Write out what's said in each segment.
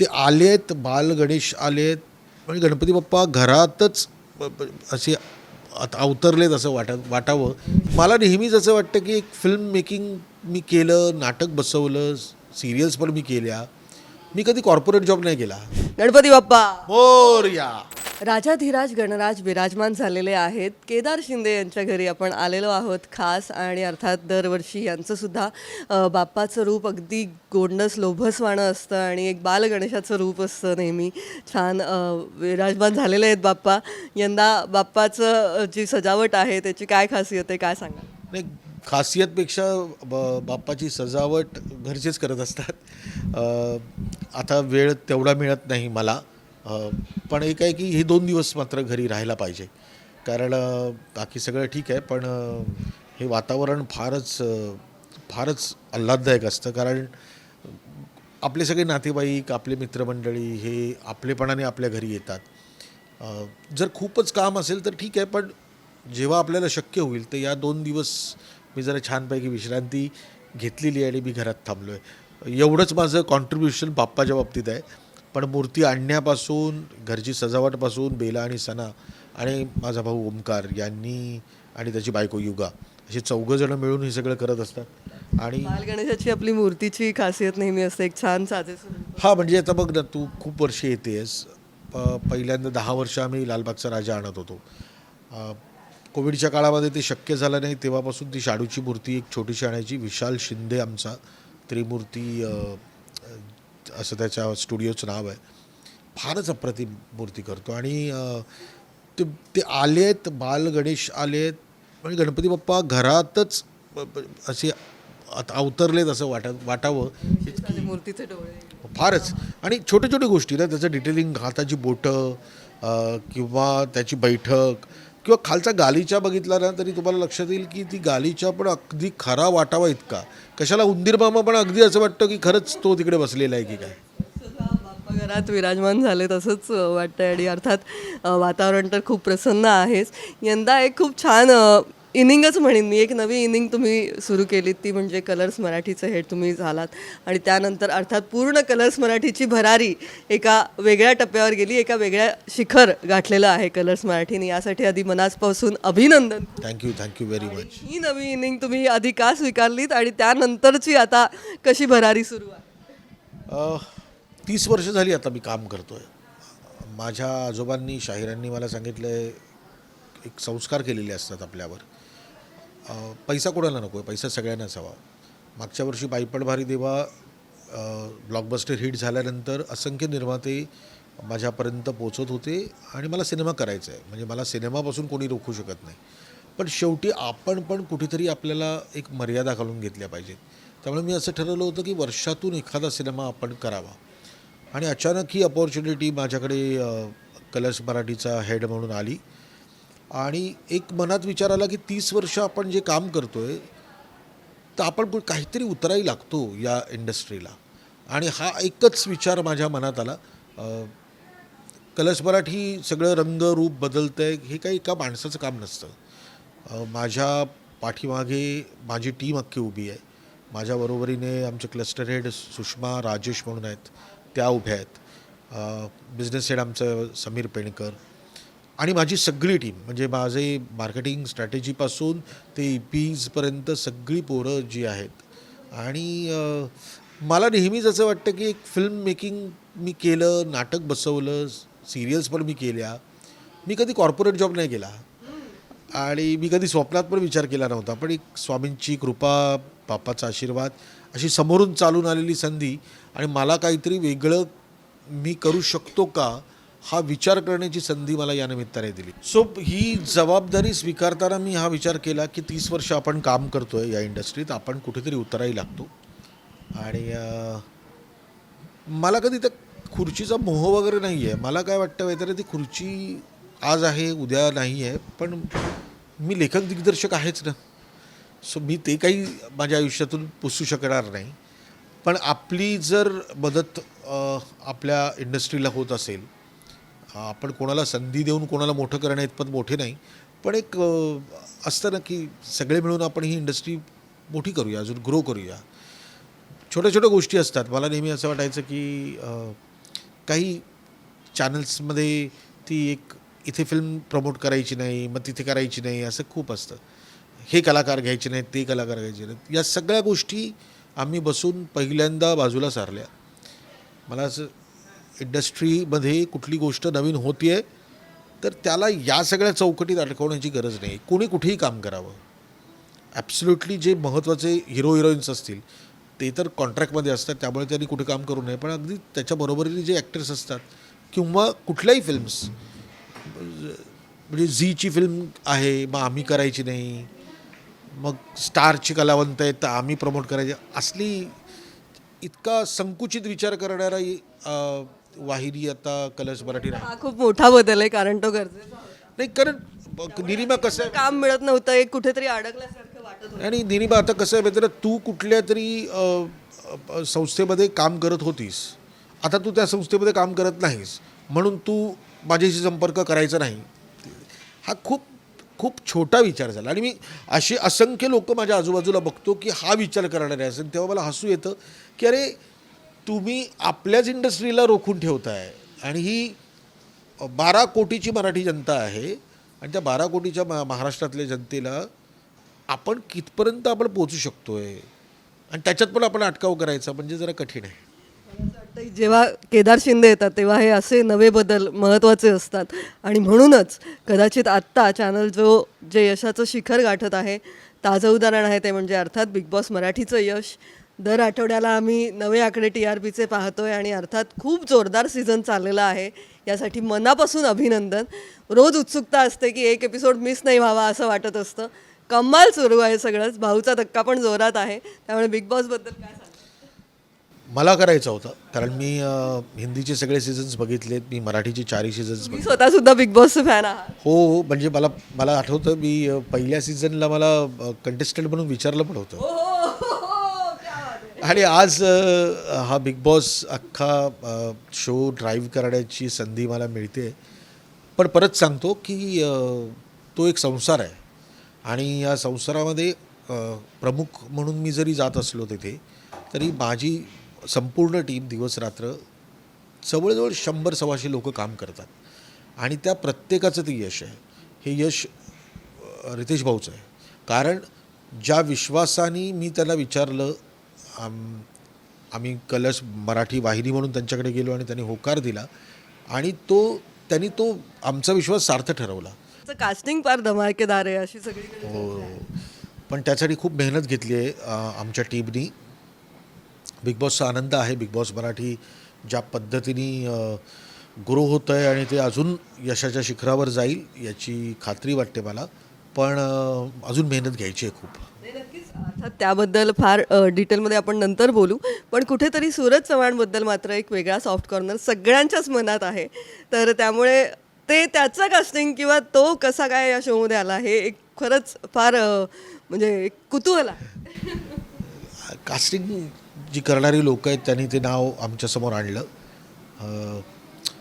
ते आलेत बाल गणेश आलेत. म्हणजे गणपती बाप्पा घरातच असे आता अवतरलेत असं वाटत वाटावं. मला नेहमीच असं वाटतं की एक फिल्म मेकिंग मी केलं नाटक बसवलं सिरियल्स पण मी केल्या. मी कधी कॉर्पोरेट जॉब नाही केला. गणपती बाप्पा. मोरया. राजाधिराज गणराज विराजमान झालेले आहेत. केदार शिंदे यांच्या घरी आपण आलेलो आहोत खास आणि अर्थात दरवर्षी यांचं सुद्धा बाप्पाचं रूप अगदी गोंडस लोभसवाणं असतं आणि एक बालगणेशाचं रूप असतं नेहमी. छान विराजमान झालेले आहेत बाप्पा. यंदा बाप्पाचं जी सजावट आहे त्याची काय खासियत आहे काय सांगा नाही खासियतपेक्षा ब बाप्पाची सजावट घरचेच करत असतात. आता वेळ तेवढा मिळत नाही मला. पण एक आहे की हे दोन दिवस मात्र घरी राहायला पाहिजे. कारण बाकी सगळं ठीक आहे पण हे वातावरण फारच फारच आल्हाददायक असतं. कारण आपले सगळे नातेवाईक आपले मित्रमंडळी हे आपलेपणाने आपल्या घरी येतात. जर खूपच काम असेल तर ठीक आहे पण जेव्हा आपल्याला शक्य होईल तर या दोन दिवस मी जरा छानपैकी विश्रांती घेतलेली आहे आणि मी घरात थांबलो आहे एवढंच माझं कॉन्ट्रीब्युशन बाप्पाच्या बाबतीत आहे. पण मूर्ती आणण्यापासून घरची सजावटपासून बेला आणि सणा आणि माझा भाऊ ओमकार यांनी आणि त्याची बायको युगा असे चौघं जणं मिळून हे सगळं करत असतात. आणि बाल गणेशाची आपली मूर्तीची खासियत नेहमी असते एक छान साधे हा म्हणजे आता बघ ना तू खूप वर्ष येतेस. पहिल्यांदा दहा वर्ष आम्ही लालबागचा राजा आणत होतो. कोविडच्या काळामध्ये ते शक्य झालं नाही तेव्हापासून ती शाडूची मूर्ती एक छोटीशी आणायची विशाल शिंदे आमचा त्रिमूर्ती असं त्याच्या स्टुडिओचं नाव आहे. फारच अप्रतिम मूर्ती करतो. आणि ते ते आलेत बाल गणेश आलेत म्हणजे गणपती बाप्पा घरातच असे अवतरलेत असं वाटत वाटावं मूर्तीचे डोळे. फारच. आणि छोटे छोटे गोष्टी ना त्याचं डिटेलिंग हाताची बोटं किंवा त्याची बैठक किंवा खालचा गालीचा बघितला ना तरी तुम्हाला लक्षात येईल की ती गालीचा पण अगदी खरा वाटावा इतका. कशाला उंदीर मामा पण अगदी असं वाटतं की खरंच तो तिकडे बसलेला आहे की काय? घरात विराजमान झाले तसंच वाटतं वाटतंय आणि अर्थात वातावरण तर खूप प्रसन्न आहेच. यंदा एक खूप छान इनिंगच म्हणेन मी. एक नवी इनिंग तुम्ही सुरू केलीत ती म्हणजे कलर्स मराठीचं हेड तुम्ही झालात. आणि त्यानंतर अर्थात पूर्ण कलर्स मराठीची भरारी एका वेगळ्या टप्प्यावर गेली एका वेगळ्या शिखर गाठलेलं आहे कलर्स मराठीने. यासाठी आधी मनापासून अभिनंदन. Thank you thank you very much ही नवी इनिंग तुम्ही आधी का स्वीकारलीत आणि त्यानंतरची आता कशी भरारी सुरू आहे? तीस वर्ष झाली आता मी काम करतो आहे माझ्या आजोबांनी शाहिरांनी मला सांगितलं आहे एक संस्कार केलेले असतात आपल्यावर. पैसा कोणाला नको आहे? पैसा सगळ्यांनाच हवा मागच्या वर्षी बाईपड भारी देवा ब्लॉकबस्टर हिट झाल्यानंतर असंख्य निर्माते माझ्यापर्यंत पोचत होते आणि मला सिनेमा करायचा आहे. म्हणजे मला सिनेमापासून कोणी रोखू शकत नाही. पण शेवटी आपण पण कुठेतरी आपल्याला एक मर्यादा घालून घेतल्या पाहिजेत. त्यामुळे मी असं ठरवलं होतं की वर्षातून एखादा सिनेमा आपण करावा. आणि अचानक ही अपॉर्च्युनिटी माझ्याकडे कलर्स मराठीचा हेड म्हणून आली. आणि एक मनात विचार आला की तीस वर्ष आपण जे काम करतो आहे तर आपण काहीतरी उतराही लागतो या इंडस्ट्रीला. आणि हा एकच विचार माझ्या मनात आला. कलश मराठी सगळं रंग रूप बदलतं आहे हे काही एका माणसाचं काम नसतं. माझ्या पाठीमागे माझी टीम अख्खी उभी आहे. माझ्या बरोबरीने आमचे क्लस्टर हेड सुषमा राजेश म्हणून आहेत त्या उभ्या आहेत. बिझनेस हेड आमचं समीर पेणकर आणि माझी सगळी टीम म्हणजे माझे मार्केटिंग स्ट्रॅटेजीपासून ते ई पीजपर्यंत सगळी पोरं जी आहेत. आणि मला नेहमीच असं वाटतं की एक फिल्म मेकिंग मी केलं नाटक बसवलं सिरियल्स पण मी केल्या. मी कधी कॉर्पोरेट जॉब नाही केला. आणि मी कधी स्वप्नात पण विचार केला नव्हता. पण एक स्वामींची कृपा बापाचा आशीर्वाद अशी समोरून चालून आलेली संधी आणि मला काहीतरी वेगळं मी करू शकतो का हा विचार करण्याची संधी मला या निमित्ताने दिली. सो ही जबाबदारी स्वीकारताना मी हा विचार केला की तीस वर्ष आपण काम करतो आहे या इंडस्ट्रीत आपण कुठेतरी उतराही लागतो. आणि मला कधी त्या खुर्चीचा मोह वगैरे नाही आहे मला काय वाटतं वगैरे ती खुर्ची आज आहे उद्या नाही आहे पण मी लेखक दिग्दर्शक आहेच ना. सो मी ते काही माझ्या आयुष्यातून पुसू शकणार नाही. पण आपली जर मदत आपल्या इंडस्ट्रीला होत असेल आपण कोणाला संधी देऊन कोणाला मोठं करण्या इतपत मोठे नाही. पण एक असतं ना की सगळे मिळून आपण ही इंडस्ट्री मोठी करूया अजून ग्रो करूया. छोट्या छोट्या गोष्टी असतात. मला नेहमी असं वाटायचं की काही चॅनल्समध्ये ती एक इथे फिल्म प्रमोट करायची नाही मग तिथे करायची नाही असं खूप असतं. हे कलाकार घ्यायचे नाहीत ते कलाकार घ्यायचे नाहीत. या सगळ्या गोष्टी आम्ही बसून पहिल्यांदा बाजूला सारल्या. मला असं इंडस्ट्रीमध्ये कुठली गोष्ट नवीन होती आहे तर त्याला या सगळ्या चौकटीत अडकवण्याची गरज नाही. कोणी कुठेही काम करावं. ॲब्सल्युटली जे महत्त्वाचे हिरो हिरोईन्स असतील ते तर कॉन्ट्रॅक्टमध्ये असतात त्यामुळे त्यांनी कुठे काम करू नये. पण अगदी त्याच्याबरोबरीने जे ॲक्टर्स असतात किंवा कुठल्याही फिल्म्स म्हणजे झीची फिल्म आहे मग आम्ही करायची नाही. मग स्टारची कलावंत आहेत तर आम्ही प्रमोट करायची. असली इतका संकुचित विचार करणारा अं, वाहिनी आता कलर्स मराठी नाही हा खूप मोठा बदल आहे कारण तो गरजेचा होता. नाही कारण ब- निरिमा कसं आहे? काम मिळत नव्हतं एक कुठेतरी अडकल्यासारखं वाटत होतं. आणि निनिबा आता कसं आहे माहिती आहे ना, तू कुठल्या तरी अ, अ, संस्थेमध्ये काम करत होतीस. आता तू त्या संस्थेमध्ये काम करत नाहीस. म्हणून तू माझ्याशी संपर्क करायचा नाही. हा खूप खूप छोटा विचार झाला. आणि मी असे असंख्य लोक माझ्या आजूबाजूला बघतो की हा विचार करणारे असेल तेव्हा मला हसू येतं की अरे तुम्ही आपल्याच इंडस्ट्रीला रोखून ठेवताय. आणि ही बारा कोटीची मराठी जनता आहे. आणि त्या बारा कोटीच्या मा- महाराष्ट्रातल्या जनतेला आपण कितपर्यंत आपण पोचू शकतोय? आणि त्याच्यात पण आपण अटकाव करायचा म्हणजे जरा कठीण आहे. जेव्हा केदार शिंदे येतात तेव्हा हे असे नवे बदल महत्त्वाचे असतात. आणि म्हणूनच कदाचित आत्ता चॅनल जो जे यशाचं शिखर गाठत आहे ताजं उदाहरण आहे ते म्हणजे अर्थात बिग बॉस मराठीचं यश. दर आठवड्याला आम्ही नवे आकडे टी आर पीचे पाहतोय आणि अर्थात खूप जोरदार सीझन चाललेला आहे. यासाठी मनापासून अभिनंदन. रोज उत्सुकता असते की एक एपिसोड मिस नाही व्हावा असं वाटत असतं. कमाल सुरू आहे सगळंच. भाऊचा धक्का पण जोरात आहे. त्यामुळे बिग बॉसबद्दल काय मला करायचं होतं. कारण मी हिंदीचे सगळे सीझन्स बघितलेत. मी मराठीचे चारही सीझन्स मी स्वतः सुद्धा बिग बॉसचे फॅन आहात. हो हो. म्हणजे मला मला आठवतं मी पहिल्या सीझनला मला कंटेस्टंट म्हणून विचारलं पण होतं. आणि आज हा बिग बॉस अख्खा शो ड्राईव्ह करण्याची संधी मला मिळते. पण परत सांगतो की तो एक संसार आहे. आणि या संसारामध्ये प्रमुख म्हणून मी जरी जात असलो तिथे तरी माझी संपूर्ण टीम दिवस रात्र जवळजवळ शंभर सव्वाशे लोक काम करतात. आणि त्या प्रत्येकाचं ते यश आहे. हे यश रितेश भाऊचं आहे. कारण ज्या विश्वासाने मी त्याला विचारलं आम आम्ही कलर्स मराठी वाहिनी म्हणून त्यांच्याकडे गेलो आणि त्यांनी होकार दिला. आणि तो त्यांनी तो आमचा विश्वास सार्थ ठरवला. कास्टिंग फार धमाकेदार आहे अशी सगळी हो पण त्यासाठी खूप मेहनत घेतली आहे आमच्या टीमनी. बिग बॉसचा आनंद आहे बिग बॉस मराठी ज्या पद्धतीने ग्रो होतं आहे आणि ते अजून यशाच्या शिखरावर जाईल याची खात्री वाटते मला. पण अजून मेहनत घ्यायची आहे खूप. अर्थात त्याबद्दल फार डिटेलमध्ये आपण नंतर बोलू. पण कुठेतरी सूरज चव्हाणबद्दल मात्र एक वेगळा सॉफ्ट कॉर्नर सगळ्यांच्याच मनात आहे. तर त्यामुळे ते त्याचं कास्टिंग किंवा तो कसा काय या शोमध्ये आला हे एक खरंच फार म्हणजे एक कुतूहल आहे. कास्टिंग जी करणारी लोक आहेत त्यांनी ते नाव आमच्यासमोर आणलं.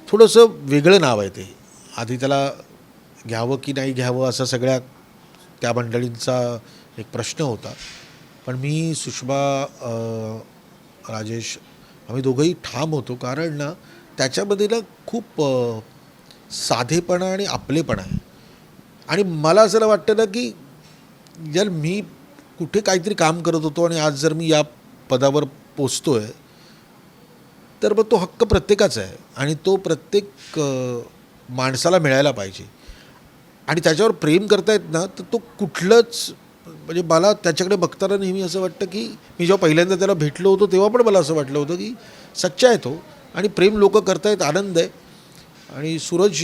थोडंसं वेगळं नाव आहे ते. आधी त्याला घ्यावं की नाही घ्यावं असं सगळ्या त्या मंडळींचा एक प्रश्न होता. पण मी सुषमा राजेश आम्ही दोघंही ठाम होतो. कारण ना त्याच्यामध्ये ना खूप साधेपणा आणि आपलेपणा आहे. आणि मला असं वाटतं ना की जर मी कुठे काहीतरी काम करत होतो आणि आज जर मी या पदावर पोचतो आहे तर मग तो हक्क प्रत्येकाचा आहे. आणि तो प्रत्येक माणसाला मिळायला पाहिजे. आणि त्याच्यावर प्रेम करतायत ना तर तो कुठलंच म्हणजे मला त्याच्याकडे बघताना नेहमी असं वाटतं की मी जेव्हा पहिल्यांदा त्याला भेटलो होतो तेव्हा पण मला असं वाटलं होतं की सच्चा आहे तो. आणि प्रेम लोक करतायत आनंद आहे. आणि सूरज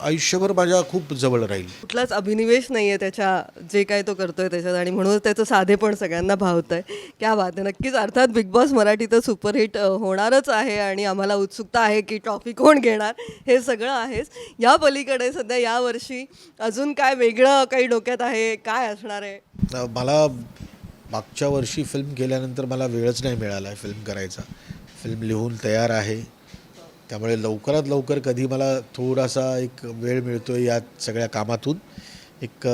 आयुष्यभर माझ्या खूप जवळ राहील. कुठलाच अभिनिवेश नाही आहे त्याच्या जे काय तो करतोय त्याच्यात आणि म्हणून त्याचं साधेपण सगळ्यांना भावतं आहे क्या बात आहे नक्कीच अर्थात बिग बॉस मराठी तर सुपरहिट होणारच आहे आणि आम्हाला उत्सुकता आहे की ट्रॉफी कोण घेणार हे सगळं आहेच. या पलीकडे सध्या यावर्षी अजून काय वेगळं काही डोक्यात आहे काय असणार आहे? मला मागच्या वर्षी फिल्म केल्यानंतर मला वेळच नाही मिळाला आहे फिल्म करायचा. फिल्म लिहून तयार आहे. त्यामुळे लवकरात लवकर कधी मला थोडासा एक वेळ मिळतो आहे या सगळ्या कामातून. एक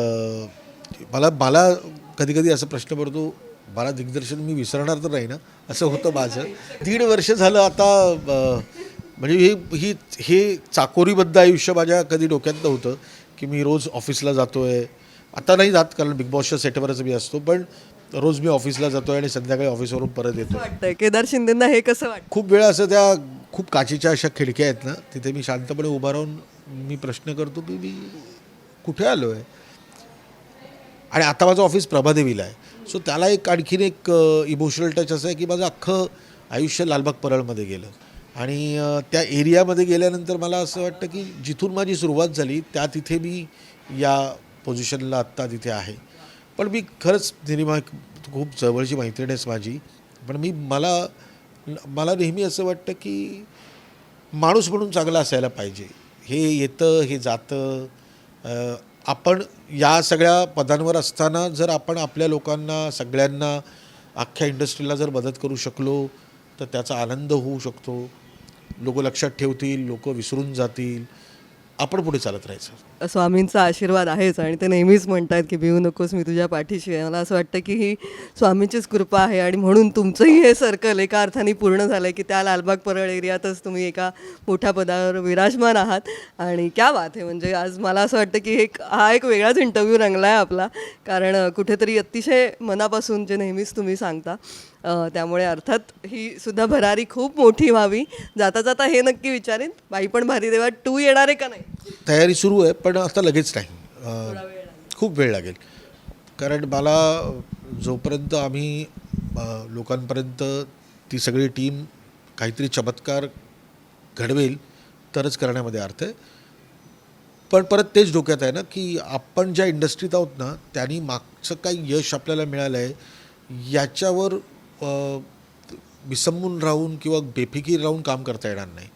मला मला कधी कधी असा प्रश्न पडतो मला दिग्दर्शन मी विसरणार तर नाही ना? असं होतं माझं. दीड वर्ष झालं आता म्हणजे हे ही हे चाकोरीबद्ध आयुष्य माझ्या कधी डोक्यात नव्हतं की मी रोज ऑफिसला जातो आहे आता नाही जात कारण बिग बॉसच्या सेटवरच मी असतो पण रोज मी ऑफिसला जातो आणि संध्याकाळी ऑफिसवरून परत येतो केदार शिंदेंना हे कसं वाटतं? खूप वेळा असं त्या खूप काचेच्या अशा खिडक्या आहेत ना तिथे मी शांतपणे उभा राहून मी प्रश्न करतो की मी कुठे आलो आहे आणि आता माझं ऑफिस प्रभादेवीला आहे. सो त्याला एक आणखीन एक इमोशनल टच असं आहे की माझं अख्खं आयुष्य लालबाग परळमध्ये गेलं. आणि त्या एरियामध्ये गेल्यानंतर मला असं वाटतं की जिथून माझी सुरुवात झाली त्या तिथे मी या पोझिशनला आत्ता तिथे आहे. पण मी खरंच निरिमा खूप जवळची मैत्रीण आहेस माझी. पण मी मला मला नेहमी असं वाटतं की माणूस म्हणून चांगला असायला पाहिजे. हे येतं हे जातं. आपण या सगळ्या पदांवर असताना जर आपण आपल्या लोकांना सगळ्यांना अख्ख्या इंडस्ट्रीला जर मदत करू शकलो तर त्याचा आनंद होऊ शकतो. लोक लक्षात ठेवतील लोक विसरून जातील. आपण पुढे चालत राहायचं. स्वामींचा आशीर्वाद आहेच आणि ते नेहमीच म्हणतात की भिवू नकोस मी तुझ्या पाठीशी आहे. मला असं वाटतं की ही स्वामींचीच कृपा आहे आणि म्हणून तुमचंही हे सर्कल एका अर्थाने पूर्ण झालं आहे की त्या लालबाग परळ एरियातच तुम्ही एका मोठ्या पदावर विराजमान आहात. आणि क्या बात आहे म्हणजे आज मला असं वाटतं की एक हा एक वेगळाच इंटरव्ह्यू रंगला आहे आपला. कारण कुठेतरी अतिशय मनापासून जे नेहमीच तुम्ही सांगता त्यामुळे अर्थात ही सुद्धा भरारी खूप मोठी व्हावी. जाता जाता हे नक्की विचारेन. बाई पण भारी देवा टू येणार आहे का नाही? तयारी सुरू आहे पण आता लगेच नाही. खूप वेळ लागेल. कारण मला जोपर्यंत आम्ही लोकांपर्यंत ती सगळी टीम काहीतरी चमत्कार घडवेल तरच करण्यामध्ये अर्थ आहे. पण परत तेच डोक्यात आहे ना की आपण ज्या इंडस्ट्रीत आहोत ना त्यांनी मागचं काही यश आपल्याला मिळालं आहे याच्यावर विसंबून राहून किंवा बेफिकीर राहून काम करता येणार नाही.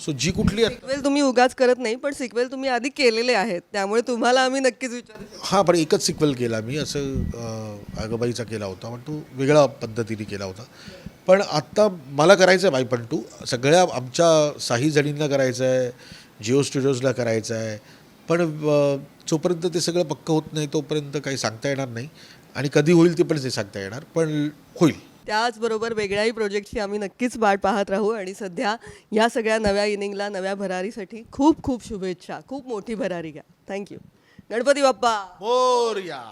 सो जी कुठली सिक्वेल तुम्ही उगाच करत नाही पण सिक्वेल तुम्ही आधी केलेले आहेत. त्यामुळे तुम्हाला आम्ही नक्कीच विचारू. हां पण एकच सिक्वल केला मी असं आगबाईचा केला होता पण तो वेगळ्या पद्धतीने केला होता. पण आत्ता मला करायचं आहे पण टू सगळ्या आमच्या साही जणींना करायचं आहे जिओ स्टुडिओजला करायचं आहे पण जोपर्यंत ते सगळं पक्क होत नाही तोपर्यंत काही सांगता येणार नाही. आणि कधी होईल ते पण ते सांगता येणार पण होईल. त्याचबरोबर वेगळ्याही प्रोजेक्टची आम्ही नक्कीच वाट पाहत राहू आणि सध्या या सगळ्या नव्या इनिंगला नव्या भरारीसाठी खूप खूप शुभेच्छा. खूप मोठी भरारी घ्या. Thank you Ganpati Bappa! Morya!